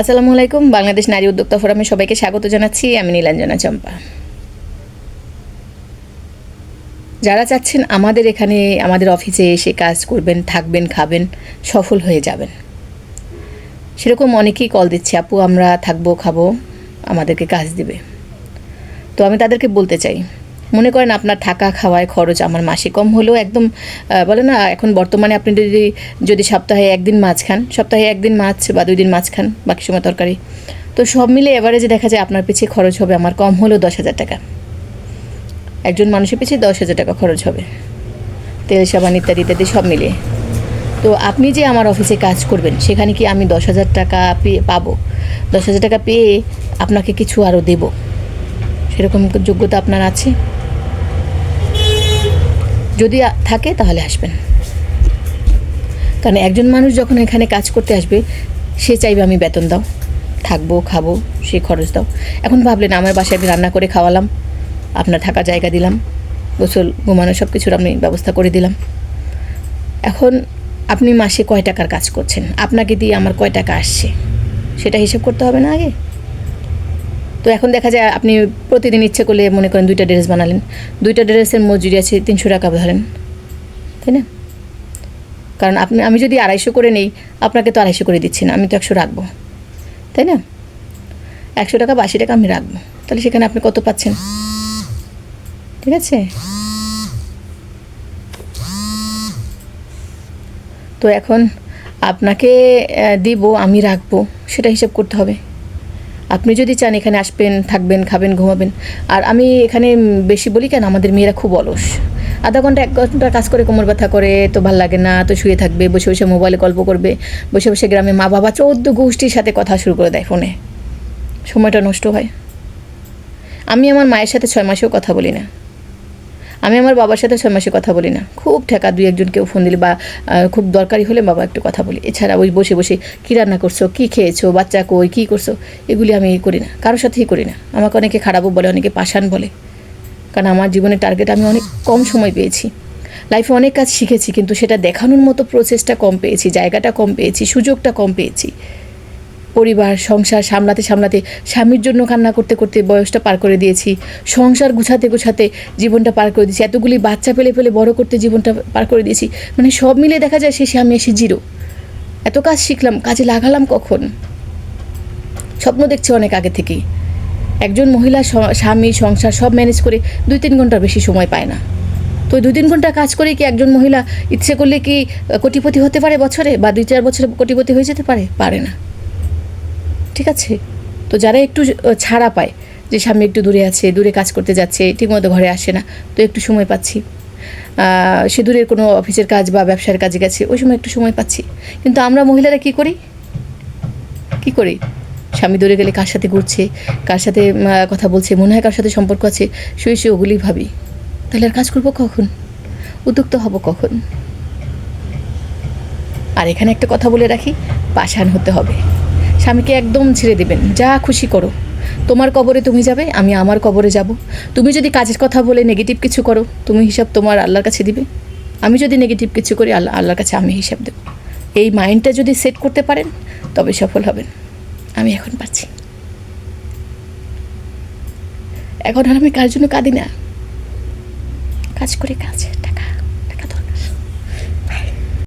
আসসালামু আলাইকুম, বাংলাদেশ নারী উদ্যোক্তা ফোরামে সবাইকে স্বাগত জানাচ্ছি। আমি নীলাঞ্জনা চম্পা। যারা চাচ্ছেন আমাদের এখানে, আমাদের অফিসে এসে কাজ করবেন, থাকবেন, খাবেন, সফল হয়ে যাবেন। সেরকম অনেকেই কল দিচ্ছে, আপু, আমরা থাকব, খাব, আমাদেরকে কাজ দিবে। তো আমি তাদেরকে বলতে চাই মনে করেন আপনার থাকা খাওয়ায় খরচ আমার মাসে কম হলেও একদম বলে না, এখন বর্তমানে আপনি যদি যদি সপ্তাহে একদিন মাছ খান, সপ্তাহে একদিন মাছ বা দুই দিন মাছ খান, বাকি সময় তরকারি। তো সব মিলে এভারেজে দেখা যায় আপনার পিছিয়ে খরচ হবে আমার কম হলেও দশ হাজার টাকা। একজন মানুষের পিছিয়ে দশ হাজার টাকা খরচ হবে। তেল, সাবান ইত্যাদি ইত্যাদি সব মিলিয়ে। তো আপনি যে আমার অফিসে কাজ করবেন, সেখানে কি আমি দশ হাজার টাকা পেয়ে পাবো? দশ হাজার টাকা পেয়ে আপনাকে কিছু আরও দেব? সেরকম যোগ্যতা আপনার আছে? যদি থাকে, তাহলে আসবেন। কারণ একজন মানুষ যখন এখানে কাজ করতে আসবে, সে চাইবে আমি বেতন দাও। থাকব, খাব, সে খরচ দাও। এখন ভাবলেন, আমার বাসায় আমি রান্না করে খাওয়ালাম, আপনার থাকার জায়গা দিলাম, গোসল, ঘুমানো সব কিছুর আমি ব্যবস্থা করে দিলাম। এখন আপনি মাসে কয় টাকার কাজ করছেন? আপনাকে দিয়ে আমার কয় টাকা আসছে? সেটা হিসেব করতে হবে না আগে? তো এখন দেখা যায় আপনি প্রতিদিন ইচ্ছে করলে মনে করেন দুইটা ড্রেস বানালেন। দুইটা ড্রেসের মজুরি আছে তিনশো টাকা ধরেন, তাই না? কারণ আপনি, আমি যদি আড়াইশো করে নেই, আপনাকে তো আড়াইশো করে দিচ্ছি না, আমি তো একশো রাখব, তাই না? একশো টাকা বা আশি টাকা আমি রাখব, তাহলে সেখানে আপনি কত পাচ্ছেন? ঠিক আছে? তো এখন আপনাকে দিব, আমি রাখব, সেটা হিসাব করতে হবে। আপনি যদি চান এখানে আসবেন, থাকবেন, খাবেন, ঘুমাবেন। আর আমি এখানে বেশি বলি কেন, আমাদের মেয়েরা খুব অলস। আধা ঘণ্টা, এক ঘণ্টা কাজ করে, কোমর ব্যথা করে, তো ভালো লাগে না, তো শুয়ে থাকবে, বসে বসে মোবাইলে গল্প করবে, বসে বসে গ্রামে মা বাবা চৌদ্দ গোষ্ঠীর সাথে কথা শুরু করে দেয় ফোনে। সময়টা নষ্ট হয়। আমি আমার মায়ের সাথে ছয় মাসেও কথা বলি না। আমি আমার বাবার সাথে ছয় মাসে কথা বলি না। খুব ঠেকা দুই একজন কেউ ফোন দিলে বা খুব দরকারি হলে বাবা একটু কথা বলি। এছাড়া ওই বসে বসে কী রান্না করছ, কী খেয়েছো, বাচ্চা কই, কী করছ, এগুলি আমি করি না। কারোর সাথেই করি না। আমাকে অনেকে খারাপও বলে, অনেকে পাষাণ বলে। কারণ আমার জীবনের টার্গেট আমি অনেক কম সময় পেয়েছি। লাইফে অনেক কাজ শিখেছি, কিন্তু সেটা দেখানোর মতো প্রসেসটা কম পেয়েছি, জায়গাটা কম পেয়েছি, সুযোগটা কম পেয়েছি। পরিবার, সংসার সামলাতে সামলাতে স্বামীর জন্য কান্না করতে করতে বয়সটা পার করে দিয়েছি। সংসার গুছাতে গুছাতে জীবনটা পার করে দিয়েছি। এতগুলি বাচ্চা পেলে পেলে বড় করতে জীবনটা পার করে দিয়েছি। মানে সব মিলে দেখা যায় শেষে আমি এসে জিরো। এত কাজ শিখলাম, কাজে লাগালাম কখন? স্বপ্ন দেখছি অনেক আগে থেকেই। একজন মহিলা স্বামী, সংসার সব ম্যানেজ করে দুই তিন ঘণ্টার বেশি সময় পায় না। তো দুই তিন ঘণ্টা কাজ করে কি একজন মহিলা ইচ্ছে করলে কি, কোটিপতি হতে পারে বছরে? বা দুই চার বছরে কোটিপতি হয়ে যেতে পারে? পারে না। ঠিক আছে? তো যারা একটু ছাড়া পায়, যে স্বামী একটু দূরে আছে, দূরে কাজ করতে যাচ্ছে, ঠিকমতো ঘরে আসে না, তো একটু সময় পাচ্ছি। সে দূরের কোনো অফিসের কাজ বা ব্যবসার কাজে গেছে, ওই সময় একটু সময় পাচ্ছি। কিন্তু আমরা মহিলারা কি করি? কি করি? স্বামী দূরে গেলে কার সাথে ঘুরছে, কার সাথে কথা বলছে, মনে হয় কার সাথে সম্পর্ক আছে, শুয়ে শুয়ে ওগুলি ভাবি। তাহলে আর কাজ করব কখন? উদ্যুক্ত হব কখন? আর এখানে একটা কথা বলে রাখি, পাষাণ হতে হবে। স্বামীকে একদম ছেড়ে দেবেন, যা খুশি করো। তোমার কবরে তুমি যাবে, আমি আমার কবরে যাব। তুমি যদি কাজের কথা বলে নেগেটিভ কিছু করো, তুমি হিসাব তোমার আল্লাহর কাছে দিবে। আমি যদি নেগেটিভ কিছু করি, আল্লাহ আল্লাহর কাছে আমি হিসাব দেবো। এই মাইন্ডটা যদি সেট করতে পারেন, তবে সফল হবেন। আমি এখন পাচ্ছি এখন আর আমি কার জন্য কাঁদি না? কাজ করে কাজ